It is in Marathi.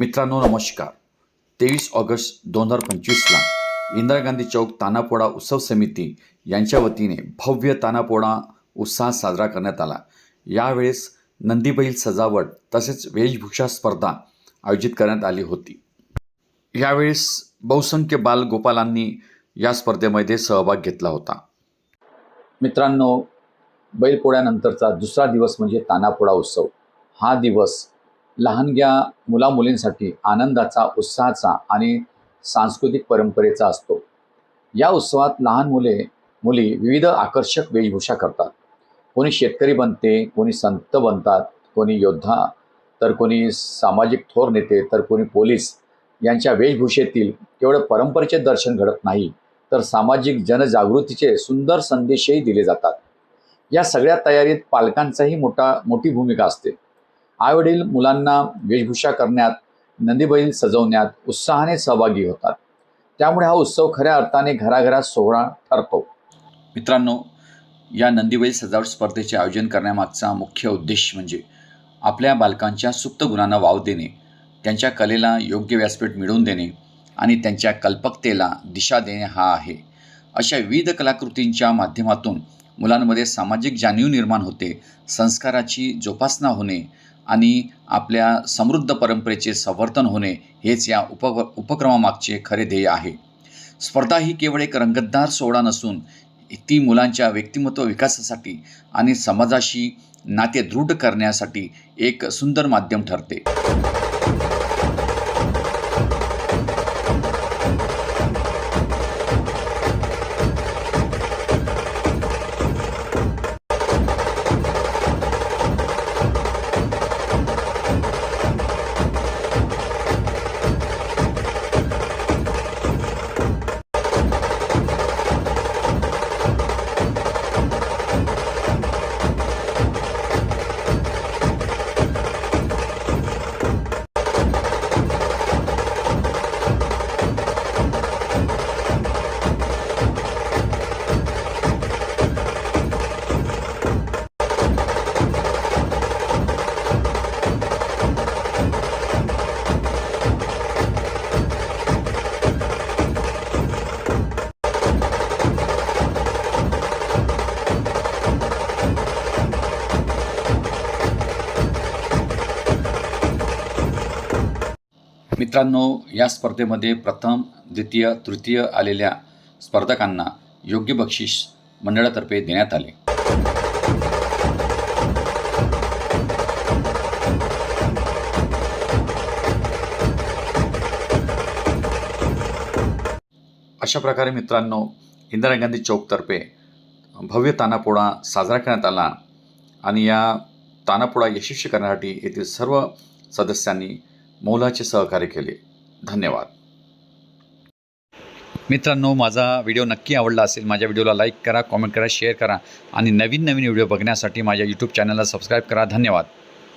मित्रांनो नमस्कार. तेवीस ऑगस्ट दोन हजार पंचवीसला इंदिरा गांधी चौक तानापोडा उत्सव समिती यांच्या वतीने भव्य तानापोडा उत्साह साजरा करण्यात आला. यावेळेस नंदीबैल सजावट तसेच वेशभूषा स्पर्धा आयोजित करण्यात आली होती. यावेळेस बहुसंख्य बालगोपालांनी या स्पर्धेमध्ये सहभाग घेतला होता. मित्रांनो बैलपोळ्यानंतरचा दुसरा दिवस म्हणजे तानापोडा उत्सव. हा दिवस लहानग्या मुलामुलींसाठी आनंदाचा उत्साहाचा आणि सांस्कृतिक परंपरेचा असतो. या उत्सवात लहान मुले मुली विविध आकर्षक वेशभूषा करतात. कोणी शेतकरी बनते कोणी संत बनतात कोणी योद्धा तर कोणी सामाजिक थोर नेते तर कोणी पोलीस. यांच्या वेशभूषेतील केवळ परंपरेचे दर्शन घडत नाही तर सामाजिक जनजागृतीचे सुंदर संदेशही दिले जातात. या सगळ्या तयारीत पालकांचाही मोठा मोठी भूमिका असते. आईवडील मुलांना वेशभूषा करण्यात नंदीबैल सजवण्यात उत्साहाने सहभागी होतात. त्यामुळे हा उत्सव खऱ्या अर्थाने घराघरात सोहळा ठरतो. मित्रांनो या नंदीबैल सजावट स्पर्धेचे आयोजन करण्यामागचा मुख्य उद्देश म्हणजे आपल्या बालकांच्या सुप्त गुणांना वाव देणे त्यांच्या कलेला योग्य व्यासपीठ मिळवून देणे आणि त्यांच्या कल्पकतेला दिशा देणे हा आहे. अशा विविध कलाकृतींच्या माध्यमातून मुलांमध्ये सामाजिक जाणीव निर्माण होते संस्काराची जोपासना होणे आणि आपल्या समृद्ध परंपरेचे संवर्धन होणे हेच या उप उपक्रमामागचे खरे ध्येय आहे. स्पर्धा ही केवळ एक रंगतदार सोहळा नसून ती मुलांच्या व्यक्तिमत्व विकासासाठी आणि समाजाशी नाते दृढ करण्यासाठी एक सुंदर माध्यम ठरते. मित्रांनो या स्पर्धेमध्ये प्रथम द्वितीय तृतीय आलेल्या स्पर्धकांना योग्य बक्षीस मंडळातर्फे देण्यात आले. अशा प्रकारे मित्रांनो इंदिरा गांधी चौकतर्फे भव्य तानापोळा साजरा करण्यात आला आणि या तानापोळा यशस्वी करण्यासाठी येथील सर्व सदस्यांनी मोलाचे सहकार्य केले. धन्यवाद. मित्रांनो माझा व्हिडिओ नक्की आवडला असेल माझ्या व्हिडिओला लाईक करा कॉमेंट करा शेअर करा आणि नवीन नवीन व्हिडिओ बघण्यासाठी माझ्या यूट्यूब चॅनलला सबस्क्राईब करा. धन्यवाद.